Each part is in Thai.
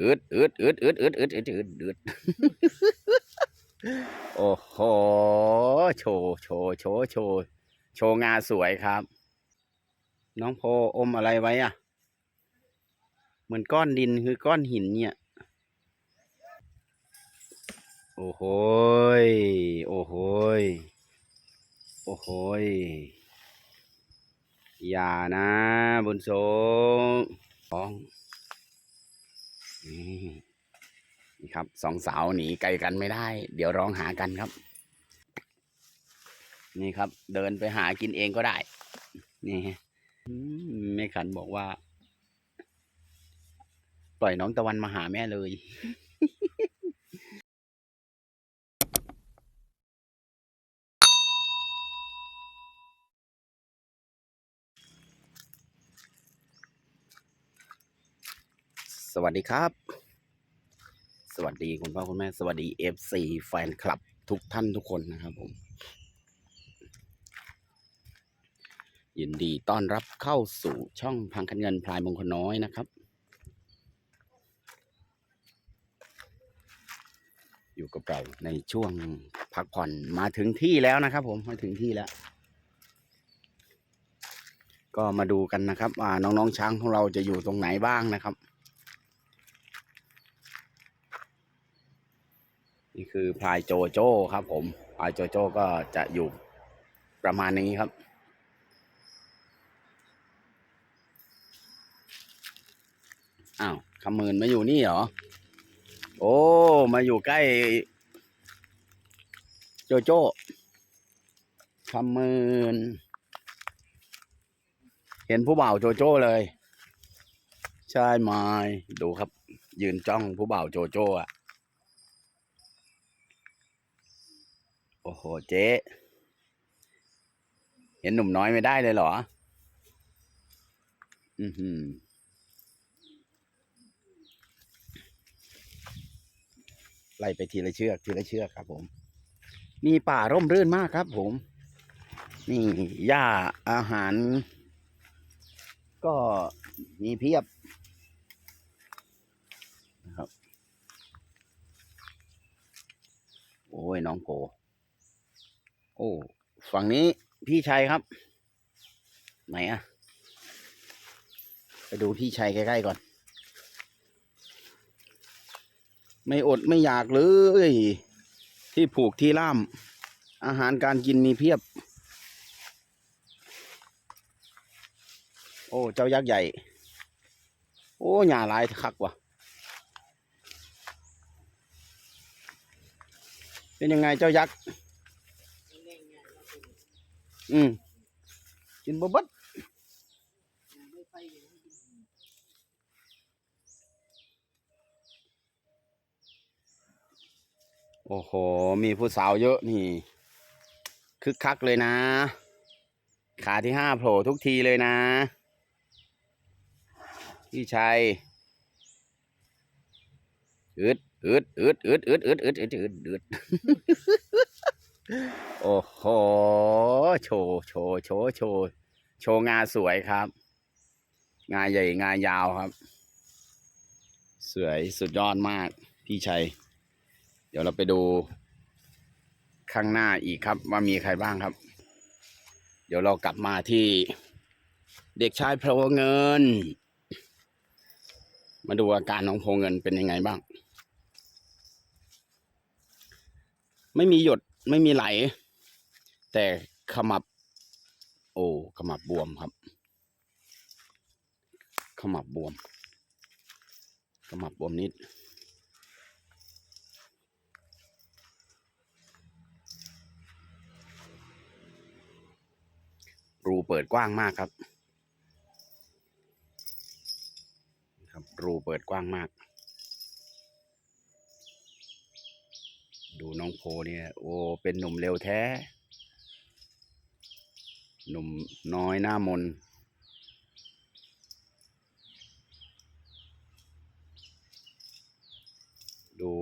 อืดอืดอืดอืดอืดอืดอืดอืดอืดโอ้โห โชว์โชว์โชว์โชว์โชว์งาสวยครับ น้องโพอมอะไรไว้อะเหมือนก้อนดินคือก้อนหินเนี่ย โอ้โหยโอ้โหยโอ้โหยอย่านะบุญสงท้อง นี่ครับสองสาวหนีไกลกันไม่ได้ เดี๋ยวร้องหากันครับ นี่ครับ เดินไปหากินเองก็ได้ นี่แม่ขันบอกว่า ปล่อยน้องตะวันมาหาแม่เลย วัสดีครับ สวัสดีคุณพ่อคุณแม่ สวัสดีเอฟซีแฟนคลับทุกท่านทุกคนนะครับผม ยินดีต้อนรับเข้าสู่ช่องพังคันเงินพลายมงคลน้อยนะครับ อยู่กับเราในช่วงพักผ่อนมาถึงที่แล้วนะครับ ผมมาถึงที่แล้วก็มาดูกันนะครับว่าน้องๆช้างของเราจะอยู่ตรงไหนบ้างนะครับ นี่คือพลายโจโจ้ครับ ผมพลายโจโจ้ก็จะอยู่ประมาณนี้ครับ อ้าวคำมืนมาอยู่นี่เหรอ โอ้ มาอยู่ใกล้ โจโจ้คำมืนเห็นผู้บ่าวโจโจ้เลย ใช่ไหมดูครับ ยืนจ้องผู้บ่าวโจโจ้อะ อ้โหเจ๊เห็นหนุ่มน้อยไม่ได้เลยเหรอ อือหือไล่ไปทีละเชือกทีละเชือกครับ ผม มีป่าร่มรื่นมากครับ ผม นี่หญ้าอาหาร ก็มีเพียบนะครับ โอ้ยน้องโผ โอ้ฝั่งนี้พี่ชัยครับ ไหนอะไปดูพี่ชัยใกล้ๆก่อน ไม่อดไม่อยากเลย ที่ผูกที่ล่าม อาหารการกินมีเพียบ โอ้ เจ้ายักษ์ใหญ่ โอ้หญ้าหลายคักว่ะ เป็นยังไงเจ้ายักษ์ อืมกินบบัดโอ้โห มีผู้สาวเยอะนี่ คึกคักเลยนะ ขาที่ห้าโผล่ทุกทีเลยนะ พี่ชัยอึดอึดอึดอึดอึดอึดอึดอึดอึดอึด โอ้โห โชว์โชว์โชว์โชว์โชว์งาสวยครับ งาใหญ่งายาวครับ สวยสุดยอดมากพี่ชัย เดี๋ยวเราไปดูข้างหน้าอีกครับ ว่ามีใครบ้างครับ เดี๋ยวเรากลับมาที่เด็กชายโพเงิน มาดูอาการน้องโพเงินเป็นยังไงบ้าง ไม่มีหยด ไม่มีไหล แต่ขมับ โอ้ขมับบวมครับ ขมับบวม ขมับบวมนิด รูเปิดกว้างมากครับ ครับ รูเปิดกว้างมาก ดูน้องโพเนี่ย โอ้เป็นหนุ่มเร็วแท้ หนุ่มน้อยหน้ามน ดู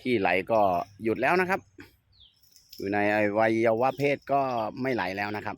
ที่ไหลก็หยุดแล้วนะครับ อยู่ในวัยวะเพศก็ไม่ไหลแล้วนะครับ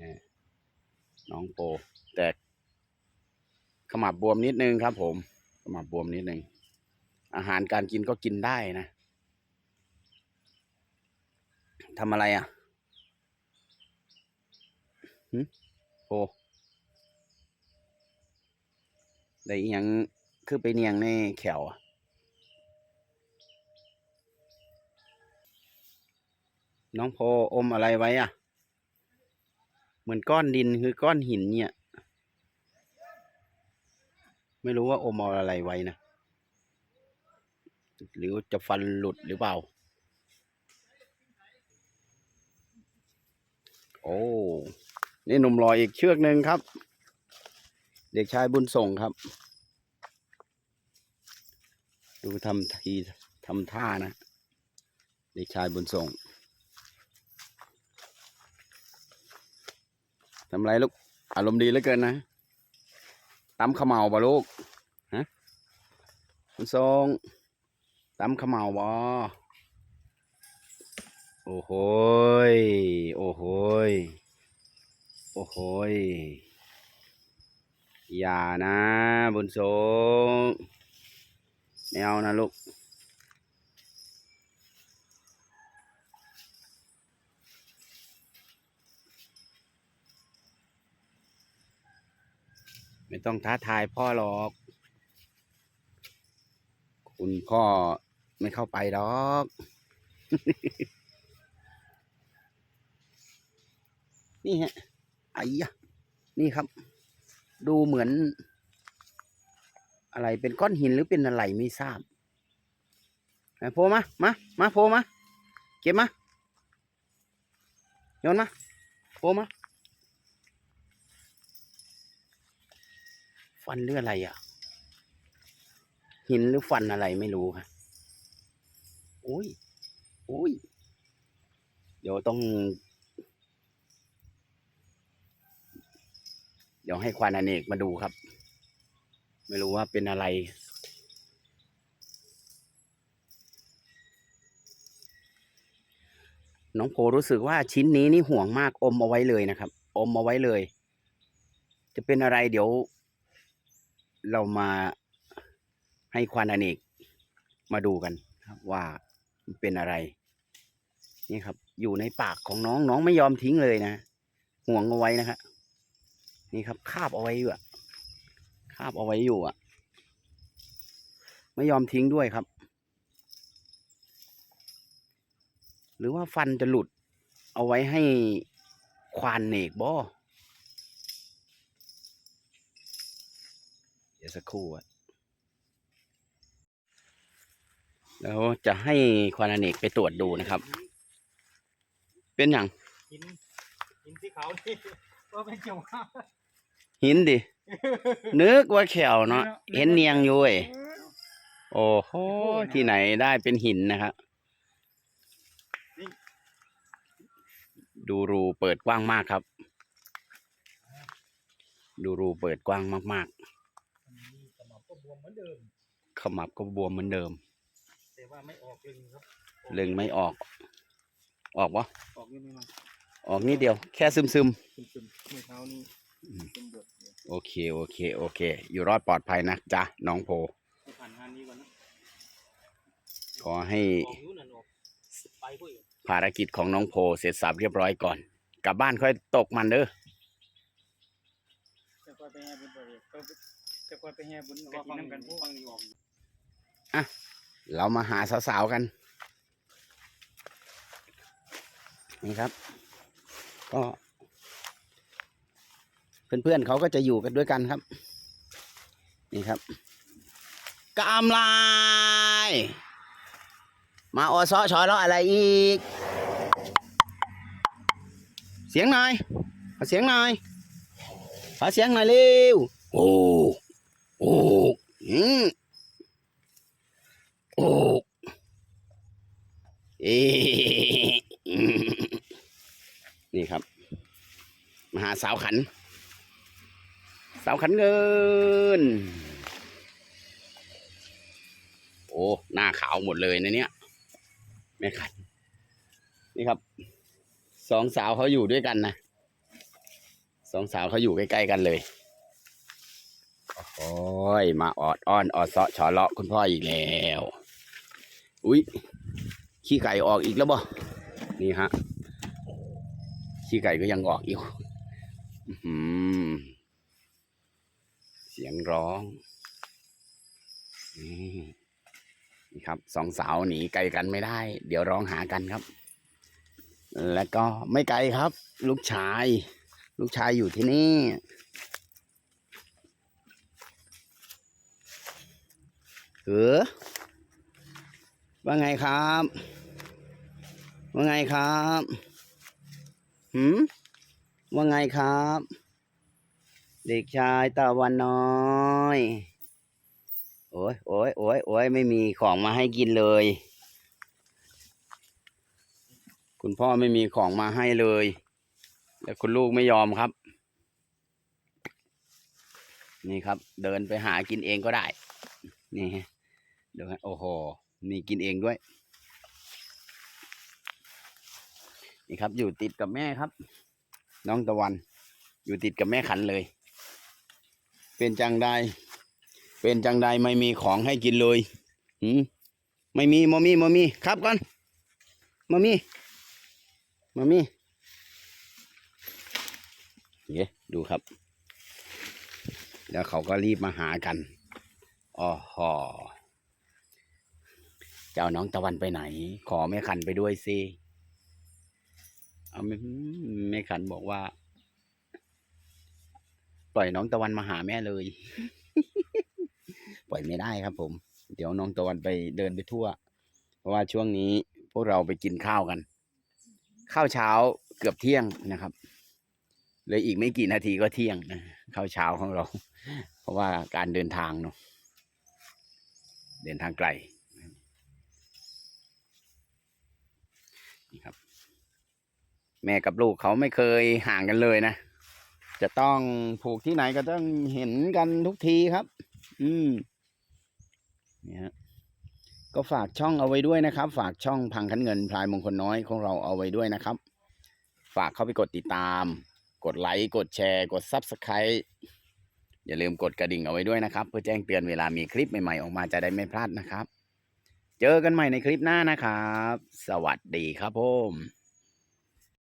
นี่น้องโป แต่ขมับบวมนิดนึงครับผม ขมับบวมนิดนึง อาหารการกินก็กินได้นะทำอะไรอะหึโอ้ได้ยังคือไปเนียงในแขวอะน้องโพอมอะไรไว้อะ เหมือนก้อนดินคือก้อนหินเนี่ย ไม่รู้ว่าอมเอาอะไรไว้นะ หรือจะฟันหลุดหรือเปล่า โอ้ นี่หนุ่มรอยอีกเชือกหนึ่งครับ เด็กชายบุญส่งครับ ดูทำทีทำท่านะ เด็กชายบุญส่งทำไรลูก อารมณ์ดีเหลือเกินนะตำขมเหมาบ่ลูก ฮะบุญส่ง ตำขมเหมาบ่โอ้โหยโอ้โหยโอ้โหยอย่านะบุญสงไม่เอานะลูกไม่ต้องท้าทายพ่อหรอก คุณพ่อ ไม่เข้าไปหรอก นี่ฮะไอ้ยะนี่ครับ ดูเหมือน อะไรเป็นก้อนหินหรือเป็นอะไรไม่ทราบโผล่มา มา มาโผล่มา เก็บมาโยนมาโผล่มา ฟันหรืออะไรอะ หินหรือฟันอะไรไม่รู้ค่ะโอ้ยโอ้ย เดี๋ยวต้อง เดี๋ยวให้ควานอเนกมาดูครับ ไม่รู้ว่าเป็นอะไร น้องโพรู้สึกว่าชิ้นนี้นี่ห่วงมากอมเอาไว้เลยนะครับ อมเอาไว้เลย จะเป็นอะไรเดี๋ยว เรามาให้ควานอเนกมาดูกันครับว่า มันเป็นอะไร นี่ครับ อยู่ในปากของน้องน้องไม่ยอมทิ้งเลยนะห่วงเอาไว้นะครับนี่ครับคาบเอาไว้อยู่อะคาบเอาไว้อยู่อะไม่ยอมทิ้งด้วยครับ หรือว่าฟันจะหลุด เอาไว้ให้ควานเนกบ่เดี๋ยวสักครู่อะ แล้วจะให้ควานอเนกไปตรวจดูนะครับ เป็นอย่างหินหินที่เขาที่ว่าเป็นเกี่ยวข้าวหินดิ นึกว่าแขวเนาะเห็นเนียงอยู่เว้ยโอ้โหที่ไหนได้เป็นหินนะครับดูรูเปิดกว้างมากครับ ดูรูเปิดกว้างมากสมองก็บวมเหมือนเดิมๆขมับก็บวมเหมือนเดิมแต่ ว่าไม่ออกลึงครับลึงไม่ออก ออกวะออกนี่ไม่มาออกนิดเดียว แค่ซึมซึมซึมๆเมื่อเช้านี้อืมเป็นบทเลยๆโอเคโอเคโอเค อยู่รอดปลอดภัยนะจ๊ะน้องโพให้ผ่านงานนี้ก่อนนะขอให้ออกนู้นน่ะออกไปพวกอีกภารกิจของน้องโพเสร็จสับเรียบร้อยก่อน กลับบ้านค่อยตกมันเด้อจะคอยไปแห่บุญไปเลยก็จะคอยไปแห่บุญกระถิ่นน้ำกันพวกฟังนี่ออก เรามาหาสาวๆกัน นี่ครับ ก็เพื่อนๆเขาก็จะอยู่กันด้วยกันครับ นี่ครับกามลาย มาอซอชอแล้วอะไรอีก เสียงหน่อยขอเสียงหน่อยขอเสียงหน่อยเร็วโอ้โอ้อืมโอ้เอ๊ะอืมนี่ครับมาหาสาวขัน สาวขันเงิน โอ้ หน้าขาวหมดเลยนะเนี่ยแม่ขัน นี่ครับ สองสาวเขาอยู่ด้วยกันนะ สองสาวเขาอยู่ใกล้ๆกันเลย โอ้ย มาออดอ้อนออดเซาะฉอเลาะคุณพ่ออีกแล้ว อุ้ยขี้ไก่ออกอีกแล้วบ่ นี่ฮะ ขี้ไก่ก็ยังออกอยู่เสียงร้องนี่นี่ครับสองสาวหนีไกลกันไม่ได้ เดี๋ยวร้องหากันครับ แล้วก็ไม่ไกลครับ ลูกชาย ลูกชายอยู่ที่นี่เออ ว่าไงครับ ว่าไงครับหืมว่าไงครับ เด็กชายตะวันน้อย โอ้ยโอ้ยโอ้ยโอ้ยไม่มีของมาให้กินเลย คุณพ่อไม่มีของมาให้เลย แต่คุณลูกไม่ยอมครับ นี่ครับ เดินไปหากินเองก็ได้ นี่ฮะเดี๋ยวฮะโอ้โห มีกินเองด้วย นี่ครับ อยู่ติดกับแม่ครับ น้องตะวัน อยู่ติดกับแม่ขันเลย เป็นจังใดเป็นจังใดไม่มีของให้กินเลยหืมไม่มีมมีมมีครับก่อนมมีมมีเย้ดูครับ แล้วเขาก็รีบมาหากันอ๋อ หอเจ้าน้องตะวันไปไหน ขอแม่ขันไปด้วยสิเอาไม่แม่ขันบอกว่า ปล่อยน้องตะวันมาหาแม่เลย ปล่อยไม่ได้ครับ ผม เดี๋ยวน้องตะวันไปเดินไปทั่ว เพราะว่าช่วงนี้พวกเราไปกินข้าวกัน ข้าวเช้าเกือบเที่ยงนะครับเลยอีกไม่กี่นาทีก็เที่ยงนะข้าวเช้าของเรา เพราะว่าการเดินทางเนาะเดินทางไกล นี่ครับ แม่กับลูกเขาไม่เคยห่างกันเลยนะ จะต้องผูกที่ไหนก็ต้องเห็นกันทุกทีครับ อืมเนี่ยฮะก็ฝากช่องเอาไว้ด้วยนะครับ ฝากช่องพังคันเงินพลายมงคลน้อยของเราเอาไว้ด้วยนะครับ ฝากเข้าไปกดติดตาม กดไลค์กดแชร์กด Subscribe อย่าลืมกดกระดิ่งเอาไว้ด้วยนะครับ เพื่อแจ้งเตือนเวลามีคลิปใหม่ๆออกมาจะได้ไม่พลาดนะครับ เจอกันใหม่ในคลิปหน้านะครับ สวัสดีครับผม